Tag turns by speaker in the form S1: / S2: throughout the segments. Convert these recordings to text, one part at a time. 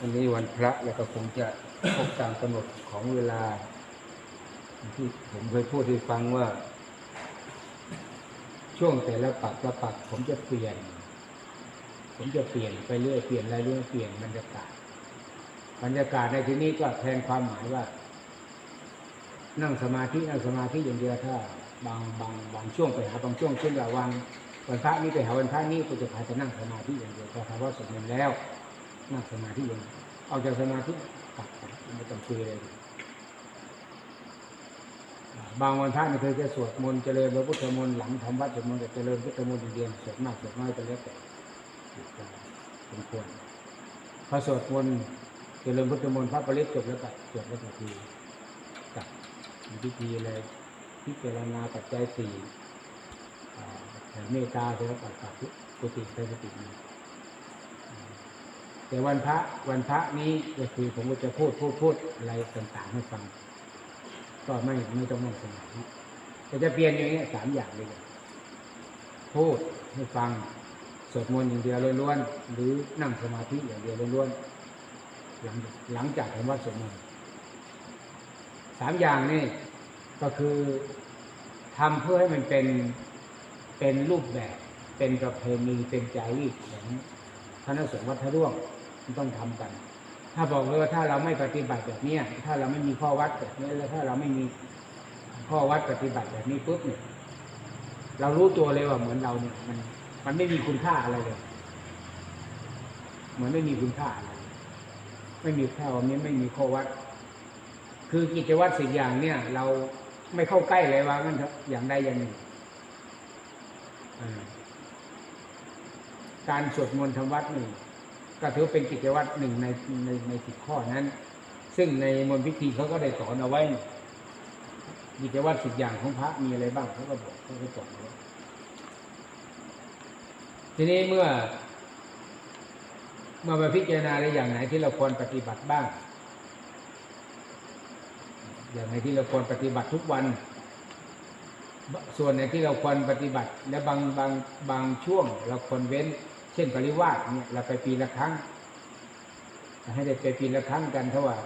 S1: อันนี้วันพระแล้วก็คงจะครบตามกำหนดของเวลา ที่ผมเคยพูดให้ฟังว่า ช่วงแต่ละปักละปักผมจะเปลี่ยน ผมจะเปลี่ยนไปเรื่อยเปลี่ยนอะไรเรื่อยเปลี่ยนบรรยากาศบรรยากาศในที่นี้ก็แทนความหมายว่า นั่งสมาธินั่งสมาธิอย่างเดียวถ้า บางบางบางช่วงไปหาบางช่วงเช่นว่าวัน วันพระนี้ไปหาวันพระนี้ก็จะพาจะนั่งสมาธิอย่างเดียวพอถาว่าสวดมนต์แล้วนั่งสมาธิอย่างเออกจากสมาธิปักปักไม่ต้องคุยเลยบางวันพระนี่เคยจะสวดมนต์เจริญพระพุทธมนต์หลังทำวัดสวดมนต์จะเจริญพุทธมนต์อย่างเดียวสวดมากสวดน้อยก็แล้วแต่สมควรพอสวดมนต์เจริญพุทธมนต์พระปริศจบแล้วก็สวดแล้วก็ทีกับมีพิธีอะไรพิจารณาปัจจัยสี่ แผ่เมตตาเสร็จแล้วปัดปัดกุฏิไปกุฏิแต่วันพระวันพระนี้ก็คือผมก็จะพูดพูดพูดอะไรต่างๆให้ฟัง ก็ไม่ไม่ต้องนั่งสมาธิแต่จะเปลี่ยนอย่างนี้สามอย่างเลยพูดให้ฟังสวดมนต์อย่างเดียวล้วนๆหรือนั่งสมาธิอย่างเดียวล้วนๆหลังหลังจากทำวัดสวดมนต์สามอย่างนี่ก็คือทำเพื่อให้มันเป็น เป็นรูปแบบ เป็นประเพณีเป็นจารีตของคณะสงฆ์วัดทะร่วงมันต้องทำกัน ถ้าบอกเลยว่าถ้าเราไม่ปฏิบัติแบบเนี้ยถ้าเราไม่มีข้อวัดแบบนี้แล้วถ้าเราไม่มีข้อวัดปฏิบัติแบบนี้ปุ๊บเนี่ยเรารู้ตัวเลยว่าเหมือนเราเนี่ยมัน มันไม่มีคุณค่าอะไรเลยเหมือนไม่มีคุณค่าอะไรไม่มีค่าวันนี้ไม่มีข้อวัด คือกิจวัตรสิ่งอย่างเนี่ย เราไม่เข้าใกล้เลยว่างั้นเถอะอย่างใดอย่างหนึ่ง การสวดมนต์ทำวัดนี่ก็ถือเป็นกิจวัตรหนึ่งในในในสิบข้อนั้น ซึ่งในมนต์พิธีเขาก็ได้สอนเอาไว้กิจวัตรสิบอย่างของพระมีอะไรบ้างเขาก็บอกเขาก็สอนเอาไว้ทีนี้เมื่อเมื่อมาพิจารณาในอย่างไหนที่เราควรปฏิบัติบ้าง อย่างไหนที่เราควรปฏิบัติทุกวัน ส่วนไหนที่เราควรปฏิบัติ และบางบางบางช่วง เราควรเว้น เช่นปริวาสเนี่ยเราไปปีละครั้ง ให้ได้ไปปีละครั้งกันเพราะว่า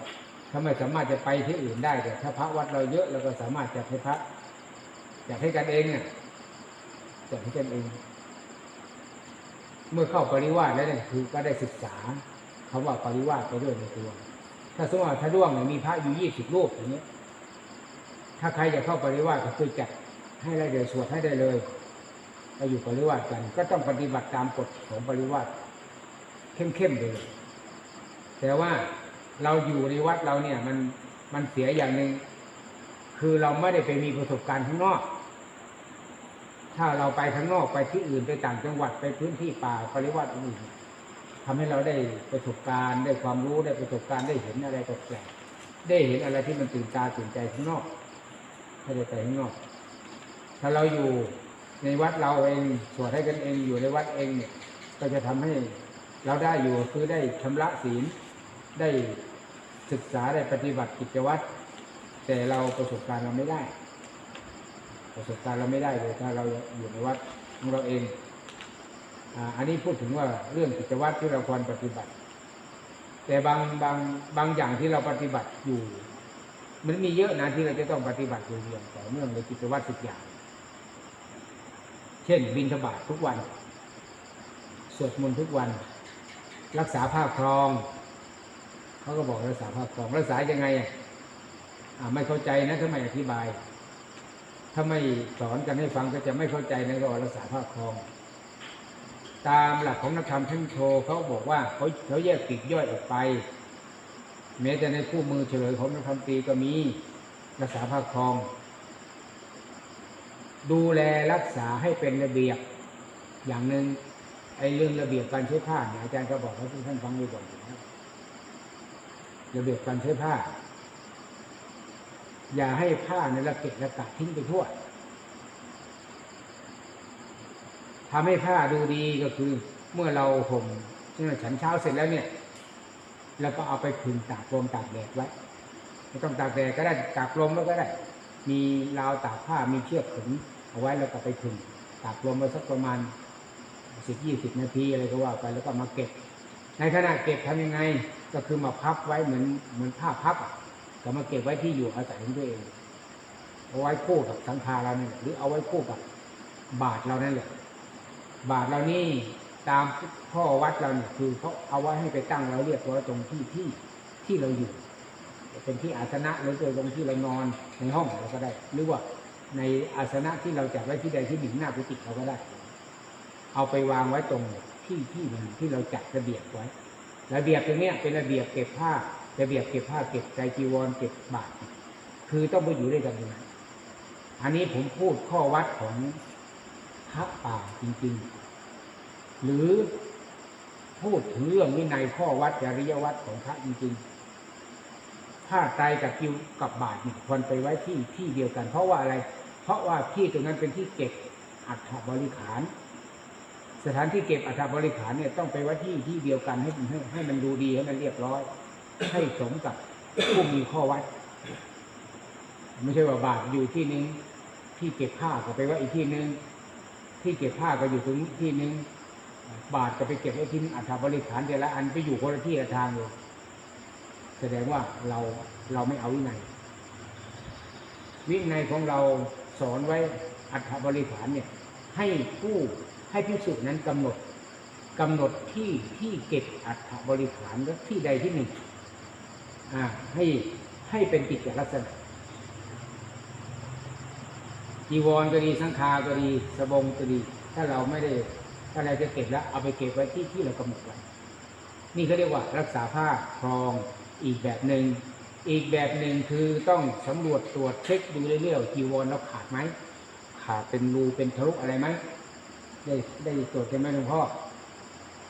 S1: ถ้าไม่สามารถจะไปที่อื่นได้แต่ถ้าพระวัดเราเยอะเราก็สามารถจัดให้พระจัดให้กันเองเนี่ยจัดให้กันเอง เมื่อเข้าปริวาสแล้วเนี่ยคือก็ได้ศึกษาคำว่าปริวาสไปด้วยในตัว ถ้าสมมติว่าถ้าร่วงเนี่ยมีพระอยู่ยี่สิบรูปอย่างนี้ถ้าใครจะเข้าปริวาสก็คือจัด ให้ได้เลยสวดให้ได้เลยเราอยู่ปริวาสกัน ก็ต้องปฏิบัติตามกฎของปริวาสเข้มๆเลยแต่ว่าเราอยู่ในวัดเราเนี่ย มันมันเสียอย่างหนึ่งคือเราไม่ได้ไปมีประสบการณ์ข้างนอก ถ้าเราไปข้างนอกไปที่อื่นไปต่างจังหวัดไปพื้นที่ป่าปริวัติอื่นทำให้เราได้ประสบการณ์ได้ความรู้ได้ประสบการณ์ได้เห็นอะไรแปลกๆได้เห็นอะไรที่มันตื่นตาตื่นใจข้างนอกถ้าได้ไปข้างนอก ถ้าเราอยู่ในวัดเราเองสวดให้กันเองอยู่ในวัดเองเนี่ยก็จะทำให้เราได้อยู่คือได้ชำระศีลได้ศึกษาได้ปฏิบัติกิจวัตรแต่เราประสบการณ์เราไม่ได้ ประสบการณ์เราไม่ได้เลยถ้าเราอยู่ในวัดของเราเองอันนี้พูดถึงว่าเรื่องกิจวัตรที่เราควรปฏิบัติ แต่บางบางบางอย่างที่เราปฏิบัติอยู่ มันมีเยอะนะที่เราจะต้องปฏิบัติอยู่อย่างต่อเนื่องในกิจวัตรสิบอย่าง เช่นบินทบาททุกวัน สวดมนต์ทุกวัน รักษาผ้าครอง เขาก็บอกรักษาผ้าครอง รักษายังไงอะอ่าไม่เข้าใจนะถ้าไม่อธิบาย ถ้าไม่สอนกันให้ฟังก็จะไม่เข้าใจนะก็รักษาผ้าครอง ตามหลักของนักธรรมชั้นโทเขาบอกว่าเขาเขาแยกปีกย่อยออกไป แม้แต่ในคู่มือเฉลยของนักธรรมตีก็มีรักษาผ้าครอง ดูแลรักษาให้เป็นระเบียบ อย่างหนึ่งไอ้เรื่องระเบียบการใช้ผ้าเนี่ยอาจารย์ก็บอกให้ทุกท่านฟังไว้ก่อนนะระเบียบการใช้ผ้า อย่าให้ผ้าในระเกะระกะทิ้งไปทั่วทำให้ผ้าดูดีก็คือ เมื่อเราห่มเช่นฉันเช้าเสร็จแล้วเนี่ยเราก็เอาไปพึงตากลมตากแดดไว้ไม่ต้องตากแดดก็ได้ตากลมแล้วก็ได้ มีราวตากผ้ามีเชือกขึงเอาไว้แล้วก็ไปพึงตากลมไว้สักประมาณสิบยี่สิบนาทีอะไรก็ว่าไปแล้วก็มาเก็บ ในขณะเก็บทำยังไง ก็คือมาพับไว้เหมือนเหมือนผ้าพับอะก็มาเก็บไว้ที่อยู่อาศัยของตัวเอง เอาไว้คู่กับสังฆาเราเนี่ยหรือเอาไว้คู่กับบาทเรานั่นแหละบาทเรานี่ตามข้อวัดเราเนี่ยคือเขาเอาไว้ให้ไปตั้งเราเรียบร้อยตรงที่ที่ที่เราอยู่ เป็นที่อาสนะหรือตรงที่เรานอนในห้องเราก็ได้ หรือว่าในอาสนะที่เราจัดไว้ที่ใดที่หนึ่งหน้ากุฏิเราก็ได้ เอาไปวางไว้ตรงที่ที่หนึ่งที่เราจัดระเบียบไว้ ระเบียบตรงนี้เป็นระเบียบเก็บผ้า ระเบียบเก็บผ้าเก็บใจจีวรเก็บบาตรคือต้องไปอยู่ด้วยกันตรงนั้นอันนี้ผมพูดข้อวัดของพระป่าจริง ๆ หรือพูดถึงเรื่องวินัยข้อวัดจริยวัดของพระจริงๆ ผ้าไตรกับกิวกับบาทเนี่ยควรไปไว้ที่ที่เดียวกัน เพราะว่าอะไร เพราะว่าที่ตรงนั้นเป็นที่เก็บอัฐบริขาร สถานที่เก็บอัฐบริขารเนี่ยต้องไปไว้ที่ที่เดียวกันให้ให้ให้มันดูดีให้มันเรียบร้อย ให้สมกับผู้มีข้อวัด ไม่ใช่ว่าบาทอยู่ที่นึงที่เก็บผ้าก็ไปไว้อีกที่นึงที่เก็บผ้าก็อยู่ตรงที่นึงบาทก็ไปเก็บไว้ที่อัฐบริขารแต่ละอันไปอยู่คนละที่ละทางเลย แสดงว่าเราเราไม่เอาวินัยวินัยของเราสอนไว้อัฐบริขารเนี่ย ให้ผู้ให้พิสุนั้นกำหนดกำหนดที่ที่เก็บอัฐบริขารและที่ใดที่หนึ่งอ่าให้ให้เป็นกิจลักษณะจีวรก็ดีสังฆาก็ดีสบงก็ดี ถ้าเราไม่ได้ถ้าเราจะเก็บแล้วเอาไปเก็บไว้ที่ที่เรากำหนดไว้นี่เขาเรียกว่ารักษาผ้าครอง อีกแบบหนึ่งอีกแบบหนึ่งคือต้องสำรวจตรวจเช็คดูเรื่อยๆจีวรเราขาดไหมขาดเป็นรูเป็นทะลุอะไรไหมได้ได้ตรวจใช่ไหมหลวงพ่อ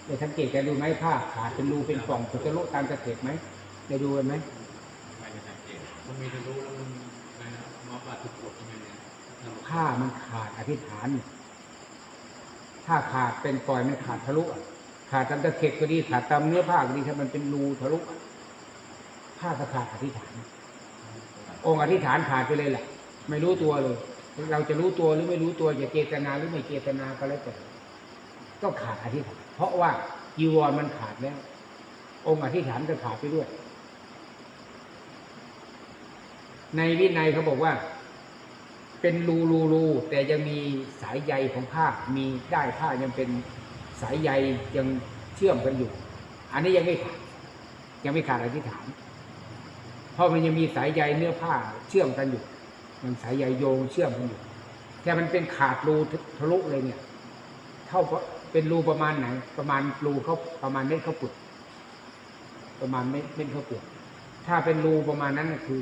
S1: ได้สังเกตกันดูไหมผ้าขาดเป็นรูเป็นปล่องเป็นทะลุตามกระเถิบไหมได้ดูกันไหม
S2: ไม่ได้สังเกตมันมีจะรู้แล้วมันอะไรนะมอบาถูกกดทำไมเนี่ย
S1: ผ้ามันขาดอธิษฐานถ้าขาดเป็นปล่อยมันขาดทะลุขาดตามตะเข็บก็ดีขาดตามเนื้อผ้าก็ดีถ้ามันเป็นรูทะลุอะ ผ้าก็ขาดอธิษฐาน องค์อธิษฐานขาดไปเลยแหละไม่รู้ตัวเลย เราจะรู้ตัวหรือไม่รู้ตัวจะเจตนาหรือไม่เจตนาก็แล้วแต่ก็ขาดอธิษฐาน เพราะว่าจีวรมันขาดแล้ว องค์อธิษฐานก็ขาดไปด้วย ในวินัยเขาบอกว่า เป็นรูรูรูแต่ยังมีสายใยของผ้ามีได้ผ้ายังเป็นสายใยยังเชื่อมกันอยู่ อันนี้ยังไม่ขาดยังไม่ขาดอธิษฐาน เพราะมันยังมีสายใยเนื้อผ้าเชื่อมกันอยู่ มันสายใยโยงเชื่อมกันอยู่ แต่มันเป็นขาดรูทะลุเลยเนี่ย เท่ากับเป็นรูประมาณไหน ประมาณรูเขาประมาณเม็ดข้าวปุดประมาณเม็ดเม็ดข้าวปุดถ้าเป็นรูประมาณนั้นคือ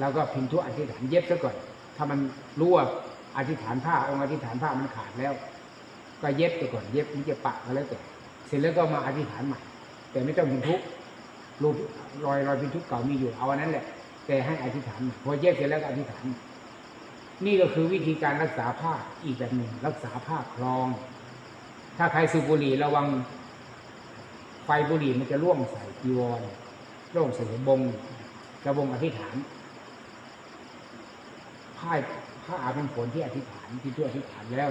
S1: เราก็พิมพ์ทุกอธิษฐานเย็บซะก่อน ถ้ามันรู้ว่าอธิษฐานผ้าองค์อธิษฐานผ้ามันขาดแล้ว ก็เย็บไปก่อนเย็บมันจะปะก็แล้วแต่เสร็จแล้วก็มาอธิษฐานใหม่ แต่ไม่ต้องพิมพ์ทุก รูปรอยรอยพิมพ์ทุกเก่ามีอยู่เอาอันนั้นแหละ แต่ให้อธิษฐานพอเย็บเสร็จแล้วก็อธิษฐาน นี่ก็คือวิธีการรักษาผ้าอีกแบบหนึ่งรักษาผ้าคลอง ถ้าใครสูบบุหรี่ระวัง ไฟบุหรี่มันจะร่วงใส่จีวรร่วงใส่บงกระบงอธิษฐานผ้าผ้าอาบน้ำฝนที่อธิษฐานที่ทั่วอธิษฐานแล้ว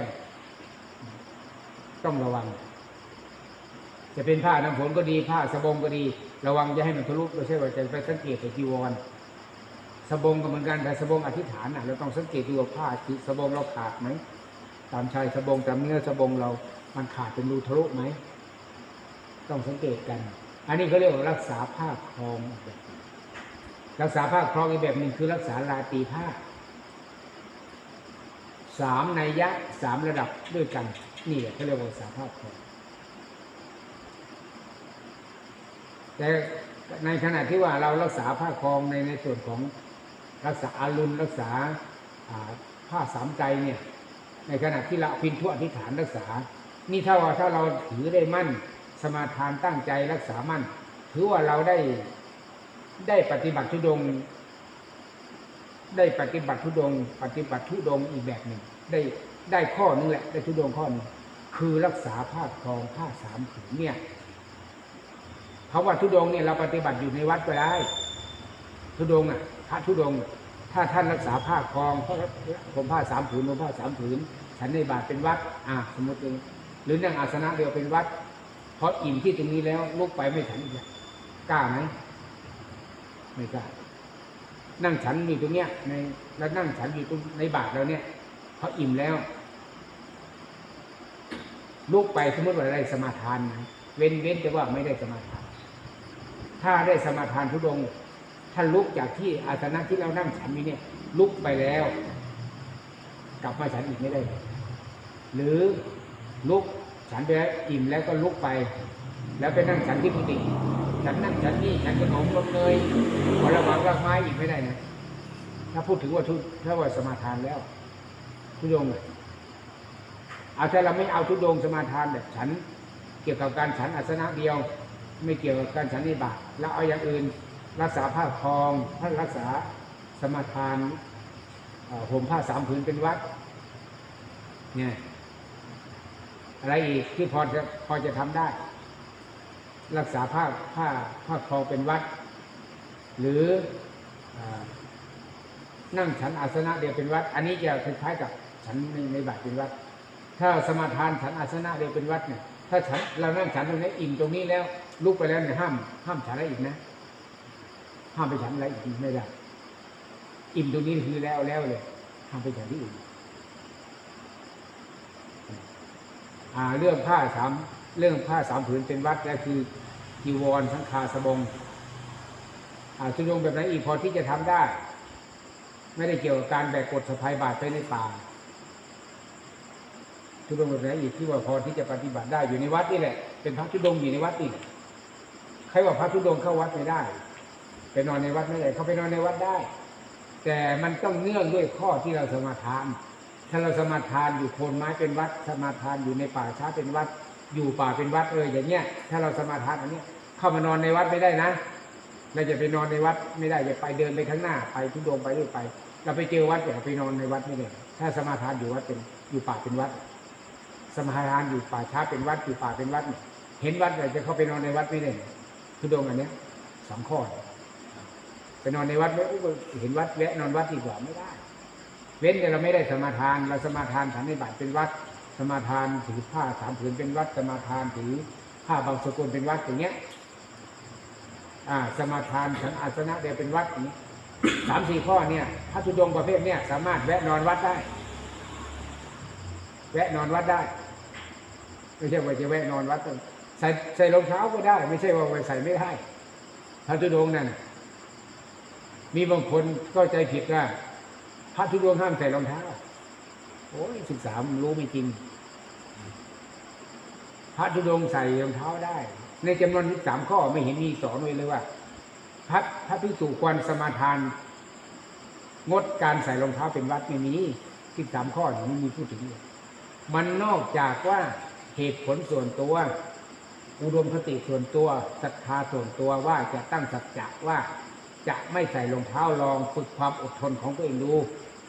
S1: ต้องระวัง จะเป็นผ้าน้ำฝนก็ดีผ้าสบงก็ดี ระวังจะให้มันทะลุไม่ใช่ว่าจะไปสังเกตแต่จีวรสบงก็เหมือนกันแต่สบงอธิษฐานนะเราต้องสังเกตดูว่าผ้าสบงเราขาดไหมตามชายสบงตามเนื้อสบงเรา มันขาดเป็นรูทะลุไหมต้องสังเกตกัน อันนี้เขาเรียกว่ารักษาผ้าคลองอีกแบบหนึ่งรักษาผ้าคลองอีกแบบหนึ่งคือรักษาลาตีผ้าสามนัยยะสามระดับด้วยกัน นี่แหละเขาเรียกว่าสาภาพครอง แต่ในขณะที่ว่าเรารักษาผ้าครองในในส่วนของรักษาอารุณรักษาผ้าสามใจเนี่ยในขณะที่เราพินทุอธิษฐานรักษา นี่ถ้าว่าถ้าเราถือได้มั่น สมาทานตั้งใจรักษามั่น ถือว่าเราได้ได้ปฏิบัติทุดง ได้ปฏิบัติทุดง ปฏิบัติทุดงอีกแบบหนึ่ง ได้ได้ข้อนึงแหละ ได้ทุดงข้อนึงคือรักษาผ้าครองผ้าสามผืนเนี่ย เพราะว่าทุดงเนี่ยเราปฏิบัติอยู่ในวัดก็ได้ ทุดงอะ พระทุดง ถ้าท่านรักษาผ้าครองพราะผมผ้าสามผืนผมผ้าสามผืนฉันในบาทเป็นวัด อ่าสมมติเองรือนั่งอาสนะเดียวเป็นวัด เพออิ่มที่ตรงนี้แล้วลุกไปไม่ฉันอีกกล้าไหมไม่กล้านั่งฉันอยู่ตรงเนี้ย ในแล้วนั่งฉันอยู่ตรงในบาทเราเนี่ยเพออิ่มแล้วลุกไปสมมติว่าได้สมาทานนะเว้นเว้นแต่ว่าไม่ได้สมาทาน ถ้าได้สมาทานทุดงท่านลุกจากที่อาสนะที่เรานั่งฉันอยู่เนี่ยลุกไปแล้ว กลับมาฉันอีกไม่ได้ หรือลุกฉันไปแล้วอิ่มแล้วก็ลุกไป แล้วไปนั่งฉันที่กุฏิฉันนั่งฉันนี่ฉันขนมนมเนยผลไม้รากไม้อีกไม่ได้นะถ้าพูดถึงว่าทุถ้าว่าสมาทานแล้วทุดงค์เอาถ้าเราไม่เอาทุดงสมาทานแบบฉัน เกี่ยวกับการฉันอาสนะเดียว ไม่เกี่ยวกับการฉันในบาตรแล้วเอาอย่างอื่นรักษาผ้าคลองท่านรักษาสมาทานห่มผ้าสามผืนเป็นวัด เนี่ย อะไรอีกที่พอจะพอจะทำได้ รักษาผ้าผ้าผ้าคลองเป็นวัด หรือออนั่งฉันอาสนะเดียวเป็นวัด อันนี้จะคล้ายๆกับฉันในในบาตรเป็นวัด ถ้าสมาทานฉันอาสนะเดียวเป็นวัดเนี่ย ถ้าฉันเรานั่งฉันตรงนี้อิ่มตรงนี้แล้วลุกไปแล้วเนี่ยห้าม ห้ามฉันอะไรอีกนะ ห้ามไปฉันอะไรอีกไม่ได้ อิ่มตรงนี้คือแล้วแล้วเลย ห้ามไปฉันที่อื่นอ่าเรื่องผ้าสามเรื่องผ้าสามผืนเป็นวัดแล้วคือจีวรสังฆาสบงอชุดงแบบไหนอีกพอที่จะทำได้ ไม่ได้เกี่ยวกับการแบกกดสะพายบาตรไปในป่า ทุดงแบบไหนอีกที่ว่าพอที่จะปฏิบัติได้อยู่ในวัดนี่แหละ เป็นพระทุดงอยู่ในวัดนี่ใครว่าพระทุดงเข้าวัดไม่ได้ไปนอนในวัดไม่ได้เขาไปนอนในวัดได้ แต่มันต้องเนื่องด้วยข้อที่เราสมาทาน ถ้าเราสมาทานอยู่โคนไม้เป็นวัด สมาทานอยู่ในป่าช้าเป็นวัด อยู่ป่าเป็นวัดเอออย่างเงี้ย ถ้าเราสมาทานอันนี้เข้ามานอนในวัดไม่ได้นะเราจะไปนอนในวัดไม่ได้จะไปเดินไปข้างหน้าไปทุดงไปเรื่อยไป เราไปเจอวัดอย่าไปนอนในวัดไม่ได้ถ้าสมาทานอยู่วัดเป็นอยู่ป่าเป็นวัด สมาทานอยู่ป่าช้าเป็นวัดอยู่ป่าเป็นวัด เห็นวัดเลยจะเข้าไปนอนในวัดไม่ได้คือดงอันเนี้ยสองข้อไปนอนในวัดไม่อุ๊ยเห็นวัดแวะนอนวัดดีกว่าไม่ได้ เว้นแต่เราไม่ได้สมาทานเราสมาทานฉันในบาตเป็นวัด สมาทานถือผ้าสามผืนเป็นวัด สมาทานถือผ้าบางสกุลเป็นวัดอย่างเงี้ยอ่า สมาทานฉันอาสนะเดียวเป็นวัดอย่างนี้สามสี่ข้อเนี่ยพระธุดงประเภทเนี่ยสามารถแวะนอนวัดได้ แวะนอนวัดได้ ไม่ใช่ว่าจะแวะนอนวัดใส่ใส่รองเท้าก็ได้ ไม่ใช่ว่าไปใส่ไม่ได้พระธุดงค์นั่นมีบางคนก็ใจผิดว่าพระธุดงค์ห้ามใส่รองเท้าโอ้ยศึกษามันรู้ไม่จริง พระธุดงค์ใส่รองเท้าได้ ในจำนวนที่สามข้อไม่เห็นมีสอนไว้เลยว่าพระพระภิกษุควรสมาทาน งดการใส่รองเท้าเป็นวัดไม่มีที่สามข้อนี้มีพูดถึง มันนอกจากว่า เหตุผลส่วนตัว อุดมคติส่วนตัวศรัทธาส่วนตัวว่าจะตั้งสัจจะว่าจะไม่ใส่รองเท้าลองฝึกความอดทนของตัวเองดู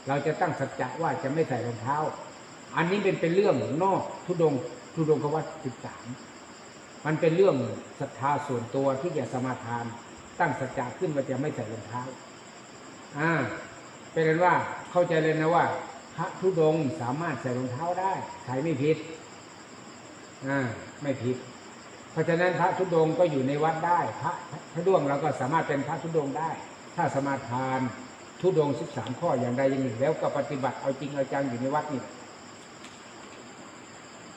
S1: เราจะตั้งสัจจะว่าจะไม่ใส่รองเท้า อันนี้เป็นเป็นเรื่องนอกทุดงค์ทุดงควัตสิบสามมันเป็นเรื่องศรัทธาส่วนตัวที่จะสมาทาน ตั้งสัจจะขึ้นว่าจะไม่ใส่รองเท้าอ่าเป็นนั้นว่าเข้าใจเลยนะว่า พระธุดงค์สามารถใส่รองเท้าได้ใส่ไม่ผิด อ่าไม่ผิด เพราะฉะนั้นพระธุดงค์ก็อยู่ในวัดได้ พระพระด้วงเราก็สามารถเป็นพระธุดงค์ได้ ถ้าสมาทานธุดงค์สิบสามข้ออย่างใดอย่างหนึ่ง แล้วก็ปฏิบัติเอาจริงเอาจังอยู่ในวัดนี่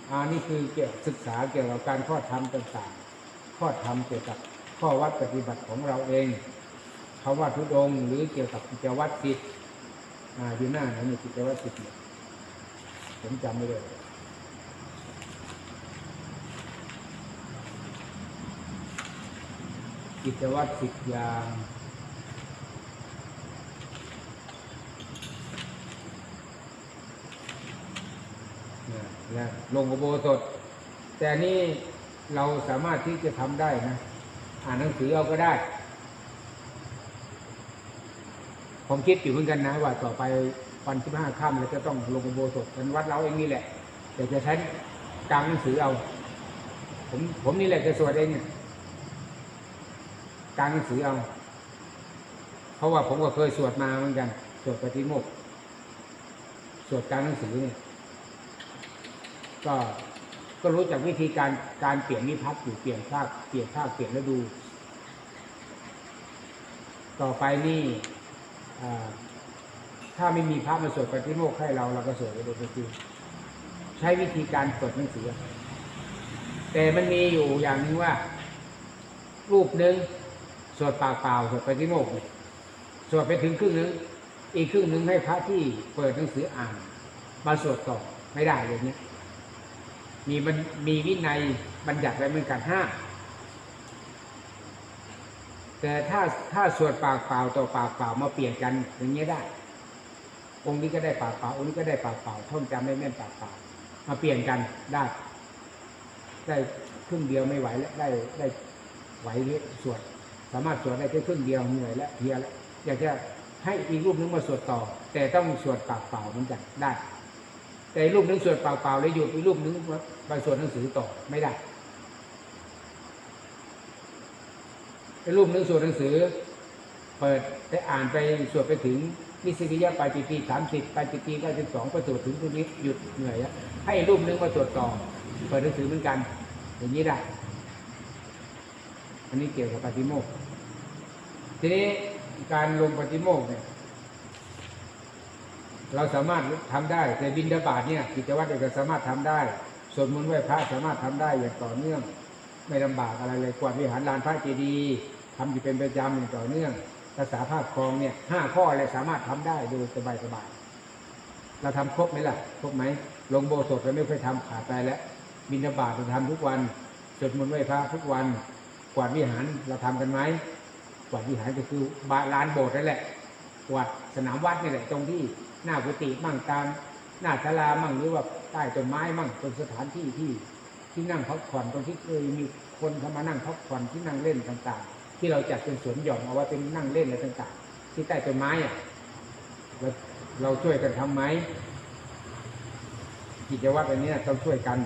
S1: อ่านี่คือเกี่ยวศึกษาเกี่ยวกับการข้อธรรมต่างๆ ข้อธรรมเกี่ยวกับข้อวัดปฏิบัติของเราเองคำว่าธุดงค์หรือเกี่ยวกับกิจวัตรสิทธิ์อยู่หน้าไหนมีกิจวัตรสิบเนี่ยผมจำไม่ได้ กิจวัตรสิบอย่างนี่ยและลงอุโบสถ แต่นี่เราสามารถที่จะทำได้นะ อ่านหนังสือเอาก็ได้ ผมคิดอยู่เหมือนกันนะ ว่าต่อไปวันที่ห้าค่ำเราจะต้องลงอุโบสถเป็นวัดเราเองนี่แหละแต่จะใช้กลางหนังสือเอา ผมผมนี่แหละจะสวดเองเนี่ย กลางหนังสือเอา เพราะว่าผมก็เคยสวดมาเหมือนกัน สวดปฏิโมกข์สวดกลางหนังสือเนี่ย ก็ก็รู้จักวิธีการการเปลี่ยนนิพัฒน์อยู่เปลี่ยนภาคเปลี่ยนภาคเปลี่ยนฤดู ต่อไปนี่ถ้าไม่มีพระมาสวดปฏิโมกข์ให้เราเราก็สวดไปโดยปกติใช้วิธีการสวดหนังสือ แต่มันมีอยู่อย่างนึงว่า รูปหนึ่ง สวดปากเปล่าสวดปฏิโมกข์เนี่ยสวดไปถึงครึ่งหนึงอีกครึ่งหนึ่งให้พระที่เปิดหนังสืออ่านมาสวดต่อไม่ได้เลยเนี่ยมีมันมีวินัยบัญญัติไว้เหมือนกันห้าแต่ถ้าถ้าสวดปากเปล่าต่อปากเปล่ามาเปลี่ยนกันอย่างเงี้ยได้ องค์นี้ก็ได้ปากเปล่าองค์นี้ก็ได้ปากเปล่าท่องจำไม่แม่นปากเปล่ามาเปลี่ยนกันได้ ได้ครึ่งเดียวไม่ไหวแล้วได้ได้ไหวเยอสวด สามารถสวดได้แค่ครึ่งเดียวเหนื่อยแล้วเพียแล้วอยากจะให้อีกรูปนึงมาสวดต่อ แต่ต้องสวดปากเปล่าเหมือนกันได้ แต่รูปนึงสวดปากเปล่าแล้วหยุดอีกรูปนึงไปสวดหนังสือต่อไม่ได้ไอ้รูปนึงสวดหนังสือ เปิดไปอ่านไปสวดไปถึงนิสิกิยะปาจิตีสามสิบปาจิตีเก้าสิบสองไปสวดถึงตรงนี้หยุดเหนื่อยแล้วให้รูปนึงมาสวดต่อ เปิดหนังสือเหมือนกัน อย่างนี้ได้ อันนี้เกี่ยวกับปฏิโมกข์ ทีนี้การลงปฏิโมกเนี่ย เราสามารถทำได้ แต่บินดาบาตเนี่ยกิจวัตรเราสามารถทำได้สวดมนต์ไหว้พระสามารถทำได้อย่างต่อเนื่อง ไม่ลำบากอะไรเลยกวาดวิหารลานพระเจดีย์ทำอยู่เป็นประจำอย่างต่อเนื่องภาษาภาคคลองเนี่ยห้าข้ออะไรสามารถทำได้โดยสบายสบายๆเราทำครบไหมล่ะ ครบไหมลงโบสถเราไม่เคยทำขาดไปแล้วบินดาบาตเราทำทุกวันสวดมนต์ไหว้พระทุกวันกวาดวิหารเราทำกันไหม วาดวิหารก็คือบาลานโบสถ์นั่นแหละวาดสนามวัดนี่แหละตรงที่หน้ากุฏิมั่งตามหน้าศาลามั่งหรือว่าใต้ต้นไม้มั่งเป็นสถานที่ที่ที่นั่งพักผ่อนตรงที่เคยมีคนเข้ามานั่งพักผ่อนที่นั่งเล่นต่างๆ ที่เราจัดเป็นสวนหย่อมเอาไว้เป็นนั่งเล่นอะไรต่างๆ ที่ใต้ต้นไม้อะเราเราช่วยกันทำไหมกิจวัตรอันนี้ต้องช่วยกัน